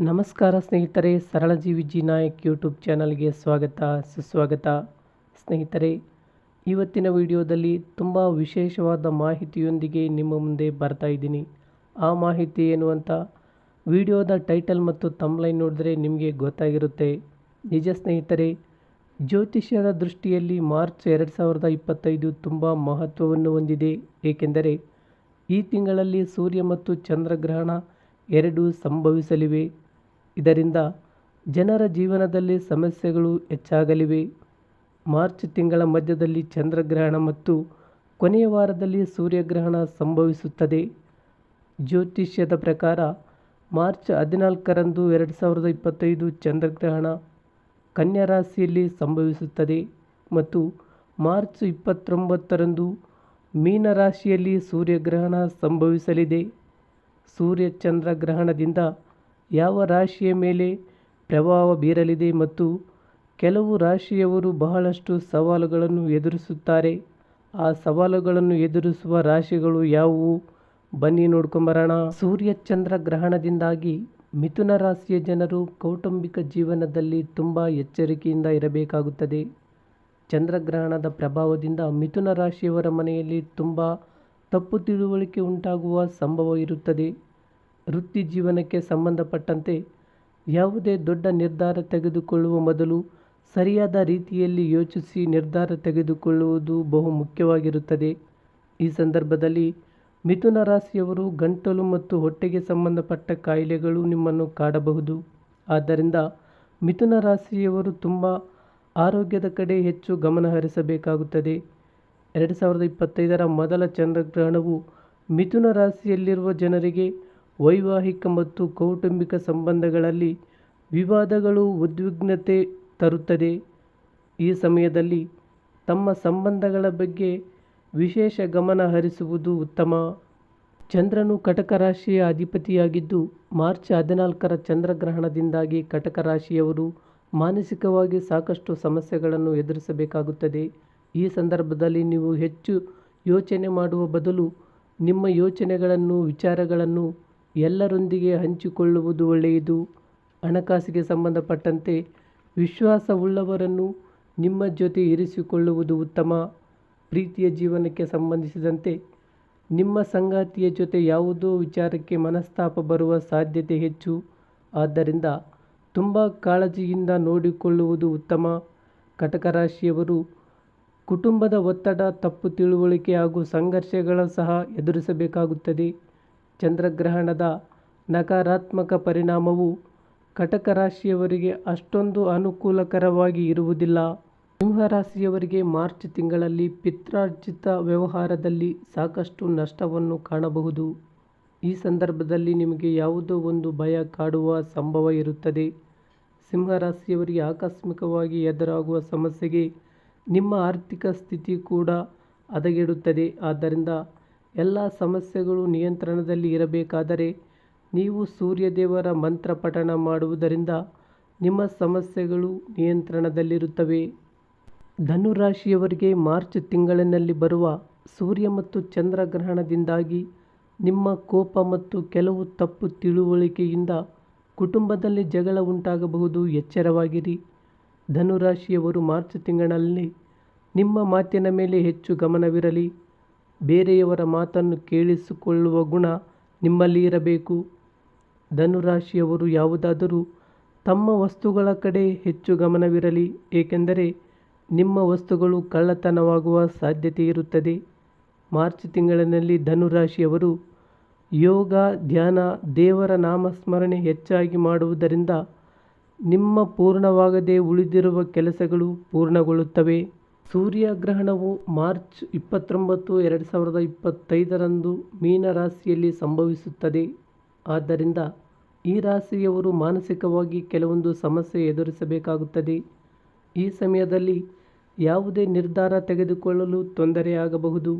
ನಮಸ್ಕಾರ ಸ್ನೇಹಿತರೆ ಸರಳ ಜೀವಿ ಜಿ ನಾಯಕ್ ಯೂಟ್ಯೂಬ್ ಚಾನಲ್ಗೆ ಸ್ವಾಗತ, ಸುಸ್ವಾಗತ. ಸ್ನೇಹಿತರೆ, ಇವತ್ತಿನ ವಿಡಿಯೋದಲ್ಲಿ ತುಂಬ ವಿಶೇಷವಾದ ಮಾಹಿತಿಯೊಂದಿಗೆ ನಿಮ್ಮ ಮುಂದೆ ಬರ್ತಾ ಇದ್ದೀನಿ. ಆ ಮಾಹಿತಿ ಏನು ಅಂತ ವಿಡಿಯೋದ ಟೈಟಲ್ ಮತ್ತು ತಮ್ಲೈನ್ ನೋಡಿದ್ರೆ ನಿಮಗೆ ಗೊತ್ತಾಗಿರುತ್ತೆ. ನಿಜ ಸ್ನೇಹಿತರೆ ಜ್ಯೋತಿಷ್ಯದ ದೃಷ್ಟಿಯಲ್ಲಿ ಮಾರ್ಚ್ ಎರಡು ಸಾವಿರದ ಇಪ್ಪತ್ತೈದು ತುಂಬ ಮಹತ್ವವನ್ನು ಹೊಂದಿದೆ. ಏಕೆಂದರೆ, ಈ ತಿಂಗಳಲ್ಲಿ ಸೂರ್ಯ ಮತ್ತು ಚಂದ್ರಗ್ರಹಣ ಎರಡೂ ಸಂಭವಿಸಲಿವೆ. ಇದರಿಂದ ಜನರ ಜೀವನದಲ್ಲಿ ಸಮಸ್ಯೆಗಳು ಹೆಚ್ಚಾಗಲಿವೆ. ಮಾರ್ಚ್ ತಿಂಗಳ ಮಧ್ಯದಲ್ಲಿ ಚಂದ್ರಗ್ರಹಣ ಮತ್ತು ಕೊನೆಯ ವಾರದಲ್ಲಿ ಸೂರ್ಯಗ್ರಹಣ ಸಂಭವಿಸುತ್ತದೆ. ಜ್ಯೋತಿಷ್ಯದ ಪ್ರಕಾರ ಮಾರ್ಚ್ ಹದಿನಾಲ್ಕರಂದು ಎರಡು ಸಾವಿರದ ಇಪ್ಪತ್ತೈದು ಚಂದ್ರಗ್ರಹಣ ಕನ್ಯಾ ರಾಶಿಯಲ್ಲಿ ಸಂಭವಿಸುತ್ತದೆ ಮತ್ತು ಮಾರ್ಚ್ ಇಪ್ಪತ್ತೊಂಬತ್ತರಂದು ಮೀನರಾಶಿಯಲ್ಲಿ ಸೂರ್ಯಗ್ರಹಣ ಸಂಭವಿಸಲಿದೆ. ಸೂರ್ಯ ಚಂದ್ರ ಗ್ರಹಣದಿಂದ ಯಾವ ರಾಶಿಯ ಮೇಲೆ ಪ್ರಭಾವ ಬೀರಲಿದೆ ಮತ್ತು ಕೆಲವು ರಾಶಿಯವರು ಬಹಳಷ್ಟು ಸವಾಲುಗಳನ್ನು ಎದುರಿಸುತ್ತಾರೆ. ಆ ಸವಾಲುಗಳನ್ನು ಎದುರಿಸುವ ರಾಶಿಗಳು ಯಾವುವು? ಬನ್ನಿ ನೋಡ್ಕೊಂಬರೋಣ. ಸೂರ್ಯ ಚಂದ್ರ ಗ್ರಹಣದಿಂದಾಗಿ ಮಿಥುನ ರಾಶಿಯ ಜನರು ಕೌಟುಂಬಿಕ ಜೀವನದಲ್ಲಿ ತುಂಬ ಎಚ್ಚರಿಕೆಯಿಂದ ಇರಬೇಕಾಗುತ್ತದೆ. ಚಂದ್ರಗ್ರಹಣದ ಪ್ರಭಾವದಿಂದ ಮಿಥುನ ರಾಶಿಯವರ ಮನೆಯಲ್ಲಿ ತುಂಬ ತಪ್ಪು ತಿಳುವಳಿಕೆ ಉಂಟಾಗುವ ಸಂಭವ ಇರುತ್ತದೆ. ವೃತ್ತಿ ಜೀವನಕ್ಕೆ ಸಂಬಂಧಪಟ್ಟಂತೆ ಯಾವುದೇ ದೊಡ್ಡ ನಿರ್ಧಾರ ತೆಗೆದುಕೊಳ್ಳುವ ಮೊದಲು ಸರಿಯಾದ ರೀತಿಯಲ್ಲಿ ಯೋಚಿಸಿ ನಿರ್ಧಾರ ತೆಗೆದುಕೊಳ್ಳುವುದು ಬಹು ಮುಖ್ಯವಾಗಿರುತ್ತದೆ. ಈ ಸಂದರ್ಭದಲ್ಲಿ ಮಿಥುನ ರಾಶಿಯವರು ಗಂಟಲು ಮತ್ತು ಹೊಟ್ಟೆಗೆ ಸಂಬಂಧಪಟ್ಟ ಕಾಯಿಲೆಗಳು ನಿಮ್ಮನ್ನು ಕಾಡಬಹುದು. ಆದ್ದರಿಂದ ಮಿಥುನ ರಾಶಿಯವರು ತುಂಬ ಆರೋಗ್ಯದ ಕಡೆ ಹೆಚ್ಚು ಗಮನ ಹರಿಸಬೇಕಾಗುತ್ತದೆ. ಎರಡು ಸಾವಿರದ ಇಪ್ಪತ್ತೈದರ ಮೊದಲ ಚಂದ್ರಗ್ರಹಣವು ಮಿಥುನ ರಾಶಿಯಲ್ಲಿರುವ ಜನರಿಗೆ ವೈವಾಹಿಕ ಮತ್ತು ಕೌಟುಂಬಿಕ ಸಂಬಂಧಗಳಲ್ಲಿ ವಿವಾದಗಳು ಉದ್ವಿಗ್ನತೆ ತರುತ್ತದೆ. ಈ ಸಮಯದಲ್ಲಿ ತಮ್ಮ ಸಂಬಂಧಗಳ ಬಗ್ಗೆ ವಿಶೇಷ ಗಮನ ಹರಿಸುವುದು ಉತ್ತಮ. ಚಂದ್ರನು ಕಟಕ ರಾಶಿಯ ಅಧಿಪತಿಯಾಗಿದ್ದು, ಮಾರ್ಚ್ ಹದಿನಾಲ್ಕರ ಚಂದ್ರಗ್ರಹಣದಿಂದಾಗಿ ಕಟಕ ರಾಶಿಯವರು ಮಾನಸಿಕವಾಗಿ ಸಾಕಷ್ಟು ಸಮಸ್ಯೆಗಳನ್ನು ಎದುರಿಸಬೇಕಾಗುತ್ತದೆ. ಈ ಸಂದರ್ಭದಲ್ಲಿ ನೀವು ಹೆಚ್ಚು ಯೋಚನೆ ಮಾಡುವ ಬದಲು ನಿಮ್ಮ ಯೋಚನೆಗಳನ್ನು, ವಿಚಾರಗಳನ್ನು ಎಲ್ಲರೊಂದಿಗೆ ಹಂಚಿಕೊಳ್ಳುವುದು ಒಳ್ಳೆಯದು. ಹಣಕಾಸಿಗೆ ಸಂಬಂಧಪಟ್ಟಂತೆ ವಿಶ್ವಾಸವುಳ್ಳವರನ್ನು ನಿಮ್ಮ ಜೊತೆ ಇರಿಸಿಕೊಳ್ಳುವುದು ಉತ್ತಮ. ಪ್ರೀತಿಯ ಜೀವನಕ್ಕೆ ಸಂಬಂಧಿಸಿದಂತೆ ನಿಮ್ಮ ಸಂಗಾತಿಯ ಜೊತೆ ಯಾವುದೋ ವಿಚಾರಕ್ಕೆ ಮನಸ್ತಾಪ ಬರುವ ಸಾಧ್ಯತೆ ಹೆಚ್ಚು. ಆದ್ದರಿಂದ ತುಂಬ ಕಾಳಜಿಯಿಂದ ನೋಡಿಕೊಳ್ಳುವುದು ಉತ್ತಮ. ಕಟಕ ರಾಶಿಯವರು ಕುಟುಂಬದ ಒತ್ತಡ, ತಪ್ಪು ತಿಳುವಳಿಕೆ ಹಾಗೂ ಸಂಘರ್ಷಗಳ ಸಹ ಎದುರಿಸಬೇಕಾಗುತ್ತದೆ. ಚಂದ್ರಗ್ರಹಣದ ನಕಾರಾತ್ಮಕ ಪರಿಣಾಮವು ಕಟಕ ರಾಶಿಯವರಿಗೆ ಅಷ್ಟೊಂದು ಅನುಕೂಲಕರವಾಗಿ ಇರುವುದಿಲ್ಲ. ಸಿಂಹರಾಶಿಯವರಿಗೆ ಮಾರ್ಚ್ ತಿಂಗಳಲ್ಲಿ ಪಿತ್ರಾರ್ಜಿತ ವ್ಯವಹಾರದಲ್ಲಿ ಸಾಕಷ್ಟು ನಷ್ಟವನ್ನು ಕಾಣಬಹುದು. ಈ ಸಂದರ್ಭದಲ್ಲಿ ನಿಮಗೆ ಯಾವುದೋ ಒಂದು ಭಯ ಕಾಡುವ ಸಂಭವ ಇರುತ್ತದೆ. ಸಿಂಹರಾಶಿಯವರಿಗೆ ಆಕಸ್ಮಿಕವಾಗಿ ಎದುರಾಗುವ ಸಮಸ್ಯೆಗೆ ನಿಮ್ಮ ಆರ್ಥಿಕ ಸ್ಥಿತಿ ಕೂಡ ಹದಗೆಡುತ್ತದೆ. ಆದ್ದರಿಂದ ಎಲ್ಲ ಸಮಸ್ಯೆಗಳು ನಿಯಂತ್ರಣದಲ್ಲಿ ಇರಬೇಕಾದರೆ ನೀವು ಸೂರ್ಯದೇವರ ಮಂತ್ರ ಪಠಣ ಮಾಡುವುದರಿಂದ ನಿಮ್ಮ ಸಮಸ್ಯೆಗಳು ನಿಯಂತ್ರಣದಲ್ಲಿರುತ್ತವೆ. ಧನುರಾಶಿಯವರಿಗೆ ಮಾರ್ಚ್ ತಿಂಗಳಿನಲ್ಲಿ ಬರುವ ಸೂರ್ಯ ಮತ್ತು ಚಂದ್ರಗ್ರಹಣದಿಂದಾಗಿ ನಿಮ್ಮ ಕೋಪ ಮತ್ತು ಕೆಲವು ತಪ್ಪು ತಿಳುವಳಿಕೆಯಿಂದ ಕುಟುಂಬದಲ್ಲಿ ಜಗಳ ಉಂಟಾಗಬಹುದು. ಎಚ್ಚರವಾಗಿರಿ. ಧನುರಾಶಿಯವರು ಮಾರ್ಚ್ ತಿಂಗಳಲ್ಲಿ ನಿಮ್ಮ ಮಾತಿನ ಮೇಲೆ ಹೆಚ್ಚು ಗಮನವಿರಲಿ. ಬೇರೆಯವರ ಮಾತನ್ನು ಕೇಳಿಸಿಕೊಳ್ಳುವ ಗುಣ ನಿಮ್ಮಲ್ಲಿ ಇರಬೇಕು. ಧನುರಾಶಿಯವರು ಯಾವುದಾದರೂ ತಮ್ಮ ವಸ್ತುಗಳ ಕಡೆ ಹೆಚ್ಚು ಗಮನವಿರಲಿ, ಏಕೆಂದರೆ ನಿಮ್ಮ ವಸ್ತುಗಳು ಕಳ್ಳತನವಾಗುವ ಸಾಧ್ಯತೆ ಇರುತ್ತದೆ. ಮಾರ್ಚ್ ತಿಂಗಳಿನಲ್ಲಿ ಧನುರಾಶಿಯವರು ಯೋಗ, ಧ್ಯಾನ, ದೇವರ ನಾಮಸ್ಮರಣೆ ಹೆಚ್ಚಾಗಿ ಮಾಡುವುದರಿಂದ ನಿಮ್ಮ ಪೂರ್ಣವಾಗದೆ ಉಳಿದಿರುವ ಕೆಲಸಗಳು ಪೂರ್ಣಗೊಳ್ಳುತ್ತವೆ. ಸೂರ್ಯಗ್ರಹಣವು ಮಾರ್ಚ್ ಇಪ್ಪತ್ತೊಂಬತ್ತು, ಎರಡು ಸಾವಿರದ ಇಪ್ಪತ್ತೈದರಂದು ಮೀನ ರಾಶಿಯಲ್ಲಿ ಸಂಭವಿಸುತ್ತದೆ. ಆದ್ದರಿಂದ ಈ ರಾಶಿಯವರು ಮಾನಸಿಕವಾಗಿ ಕೆಲವೊಂದು ಸಮಸ್ಯೆ ಎದುರಿಸಬೇಕಾಗುತ್ತದೆ. ಈ ಸಮಯದಲ್ಲಿ ಯಾವುದೇ ನಿರ್ಧಾರ ತೆಗೆದುಕೊಳ್ಳಲು ತೊಂದರೆಯಾಗಬಹುದು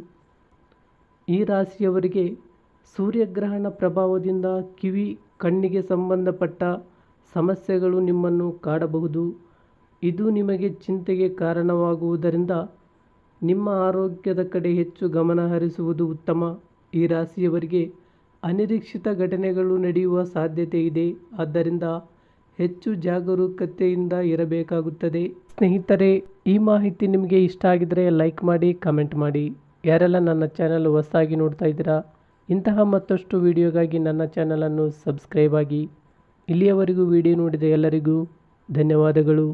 ಈ ರಾಶಿಯವರಿಗೆ ಸೂರ್ಯಗ್ರಹಣ ಪ್ರಭಾವದಿಂದ ಕಿವಿ, ಕಣ್ಣಿಗೆ ಸಂಬಂಧಪಟ್ಟ ಸಮಸ್ಯೆಗಳು ನಿಮ್ಮನ್ನು ಕಾಡಬಹುದು. ಇದು ನಿಮಗೆ ಚಿಂತೆಗೆ ಕಾರಣವಾಗುವುದರಿಂದ ನಿಮ್ಮ ಆರೋಗ್ಯದ ಕಡೆ ಹೆಚ್ಚು ಗಮನ ಹರಿಸುವುದು ಉತ್ತಮ. ಈ ರಾಶಿಯವರಿಗೆ ಅನಿರೀಕ್ಷಿತ ಘಟನೆಗಳು ನಡೆಯುವ ಸಾಧ್ಯತೆ ಇದೆ. ಆದ್ದರಿಂದ ಹೆಚ್ಚು ಜಾಗರೂಕತೆಯಿಂದ ಇರಬೇಕಾಗುತ್ತದೆ. ಸ್ನೇಹಿತರೆ, ಈ ಮಾಹಿತಿ ನಿಮಗೆ ಇಷ್ಟ ಆಗಿದರೆ ಲೈಕ್ ಮಾಡಿ, ಕಮೆಂಟ್ ಮಾಡಿ. ಯಾರೆಲ್ಲ ನನ್ನ ಚಾನಲ್ ಹೊಸದಾಗಿ ನೋಡ್ತಾ ಇದ್ದೀರಾ, ಇಂತಹ ಮತ್ತಷ್ಟು ವಿಡಿಯೋಗಾಗಿ ನನ್ನ ಚಾನಲನ್ನು ಸಬ್ಸ್ಕ್ರೈಬ್ ಆಗಿ. ಇಲ್ಲಿಯವರೆಗೂ ವಿಡಿಯೋ ನೋಡಿದ ಎಲ್ಲರಿಗೂ ಧನ್ಯವಾದಗಳು.